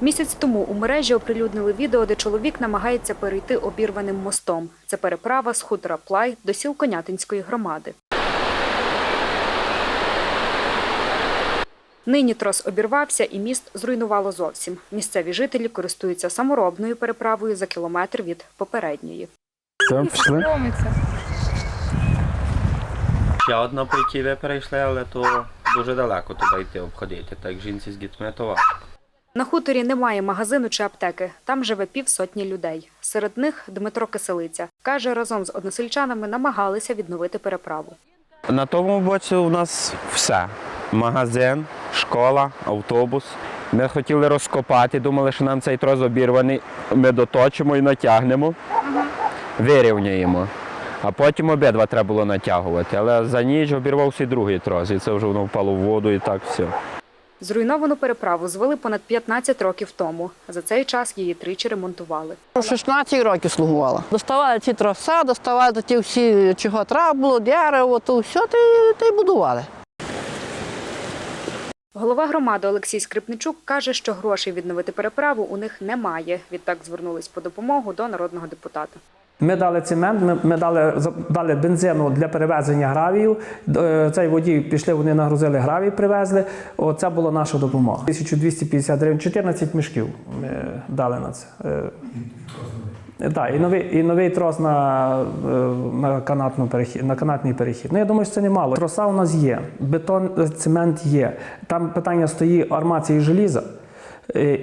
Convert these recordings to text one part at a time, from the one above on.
Місяць тому у мережі оприлюднили відео, де чоловік намагається перейти обірваним мостом. Це переправа з хутора Плай до сіл Конятинської громади. Нині трос обірвався і міст зруйнувало зовсім. Місцеві жителі користуються саморобною переправою за кілометр від попередньої. Все, пішли. Ще одна пойти ви перейшли, але то дуже далеко туди йти обходити. Так жінці з дітьми то важко. На хуторі немає магазину чи аптеки. Там живе півсотні людей. Серед них Дмитро Киселиця. Каже, разом з односельчанами намагалися відновити переправу. На тому боці у нас все. Магазин, школа, автобус. Ми хотіли розкопати, думали, що нам цей трос обірваний. Ми доточимо і натягнемо, вирівняємо. А потім обидва треба було натягувати. Але за ніч обірвався і другий трос, і це вже воно впало в воду і так все. Зруйновану переправу звели понад 15 років тому. За цей час її тричі ремонтували. 16 років слугувала. Доставали ці троса, доставали ті всі, чого треба було, дерево, то все, та й- будували. Голова громади Олексій Скрипничук каже, що грошей відновити переправу у них немає. Відтак звернулись по допомогу до народного депутата. Ми дали цемент, ми, ми дали, дали бензину для перевезення гравію. Е, Цей водій пішли, вони нагрузили гравій, привезли. Оце була наша допомога. 1250 гривень, 14 мішків ми дали на це. Е, Так, і новий, і новий трос на, е, на, канатну перехід, на канатний перехід. Ну, я думаю, що це немало. Троса у нас є, бетон, цемент є. Там питання стоїть армації желіза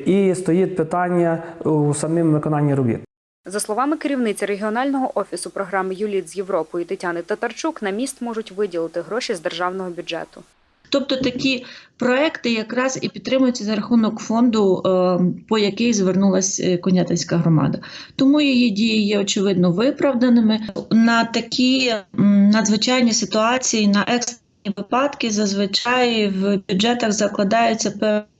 і стоїть питання у самим виконанні робіт. За словами керівниці регіонального офісу програми Юліт з Європою Тетяни Татарчук, на міст можуть виділити гроші з державного бюджету. Тобто такі проекти якраз і підтримуються за рахунок фонду, е, по який звернулася Конятинська громада. Тому її дії є очевидно виправданими. На такі надзвичайні ситуації, на екстрені випадки зазвичай в бюджетах закладаються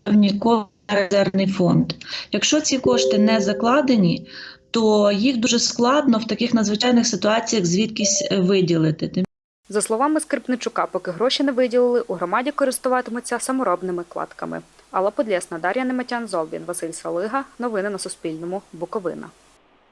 певні резервний фонд. Якщо ці кошти не закладені, то їх дуже складно в таких надзвичайних ситуаціях звідкись е, виділити. За словами Скрипничука, поки гроші не виділили, у громаді користуватимуться саморобними кладками. Алла Подлєсна, Дар'я Неметян, Золбін, Василь Салига. Новини на Суспільному. Буковина.